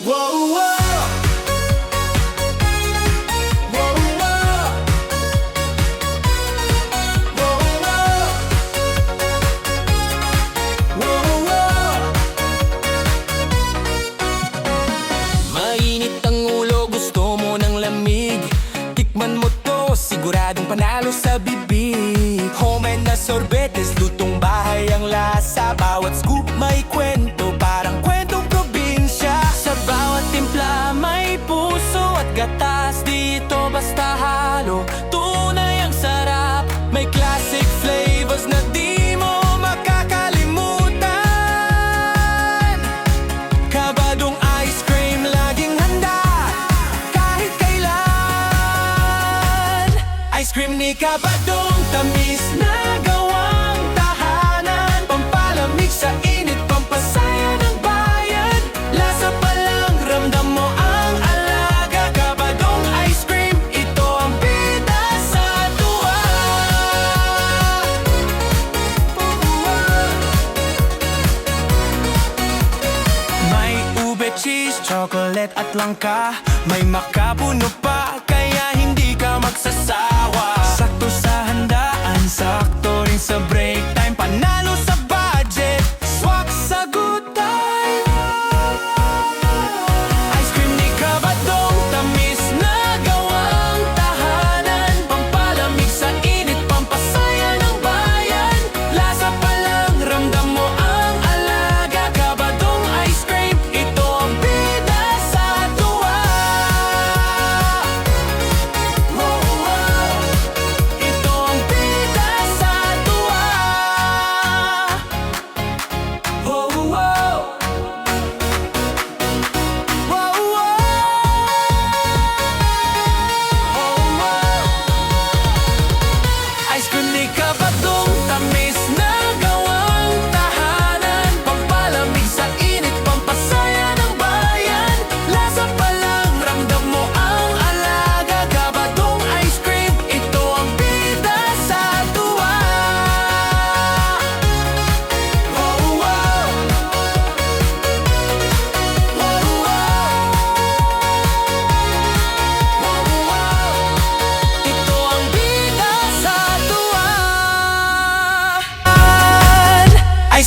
Whoa, whoa. Siguradong panalo sa bibig ka ba dong tamis na gawang tahanan? Pampalamig sa init, pampasaya ng bayan Lasa pa lang, ramdam mo ang alaga. Ka ice cream? Ito ang pita sa tuwa. May ube, cheese, chocolate at langka. May makapuno pa, kaya hindi ka magsasawa. It's a break.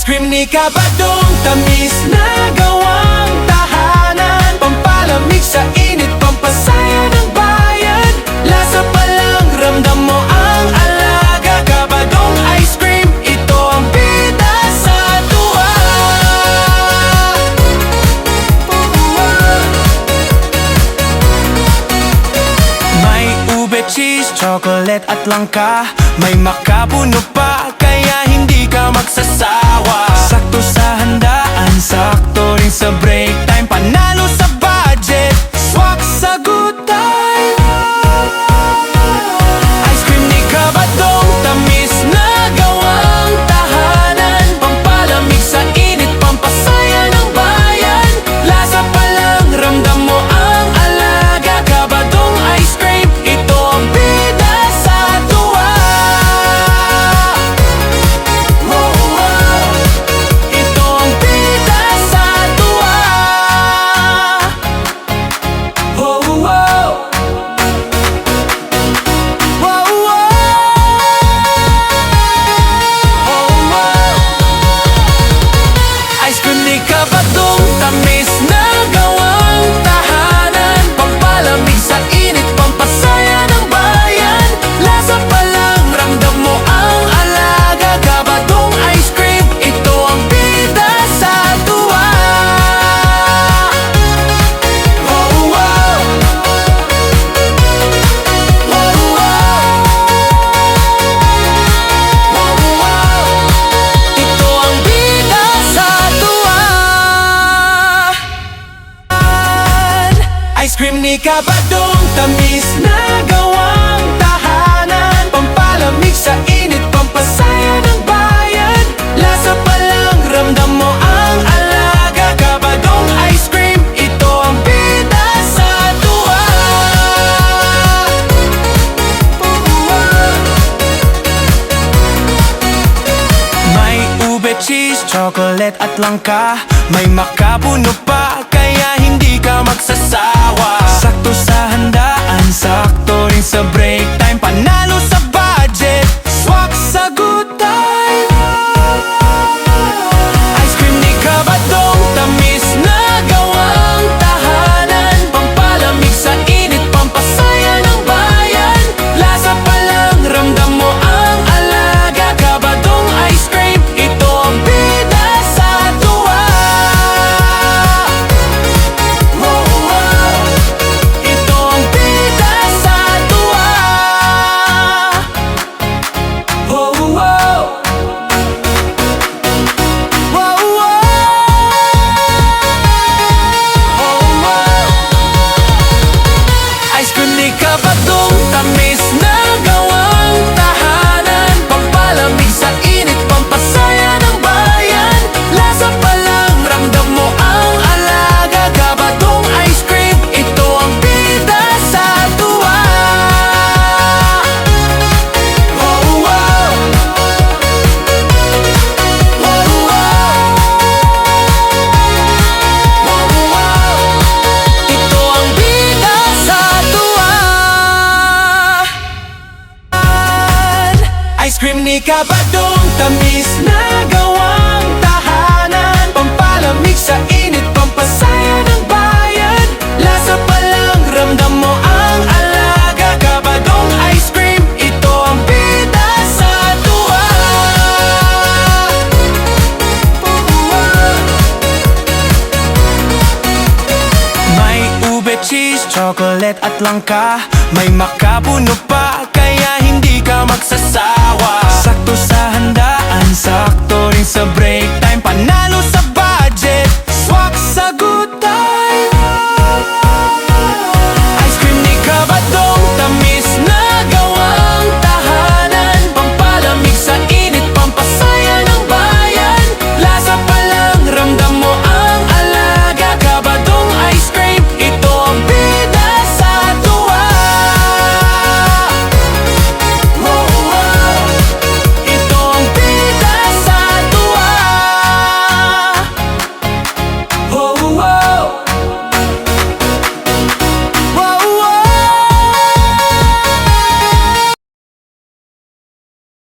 Ice cream ni Kabadong Tamis na gawang tahanan. Pampalamig sa iyo chocolate at langka May makapuno pa kaya hindi ka magsasawa. Sakto sa handaan, sakto rin sa break time Panay Ice cream ni Kabadong Tamis na gawang tahanan. Pampalamig sa init, pampasaya ng bayan. Lasa pa lang, ramdam mo ang alaga. Kabadong ice cream, ito ang bida sa tuwa May ube, cheese, chocolate at langka. May makapuno pa kabadong tamis na gawang tahanan. Pampalamig sa init, pampasaya ng bayan Lasa pa lang, ramdam mo ang alaga. Kabadong ice cream, ito ang bida sa tuwa. May ube, cheese, chocolate at langka. May makapuno pa, magsasawa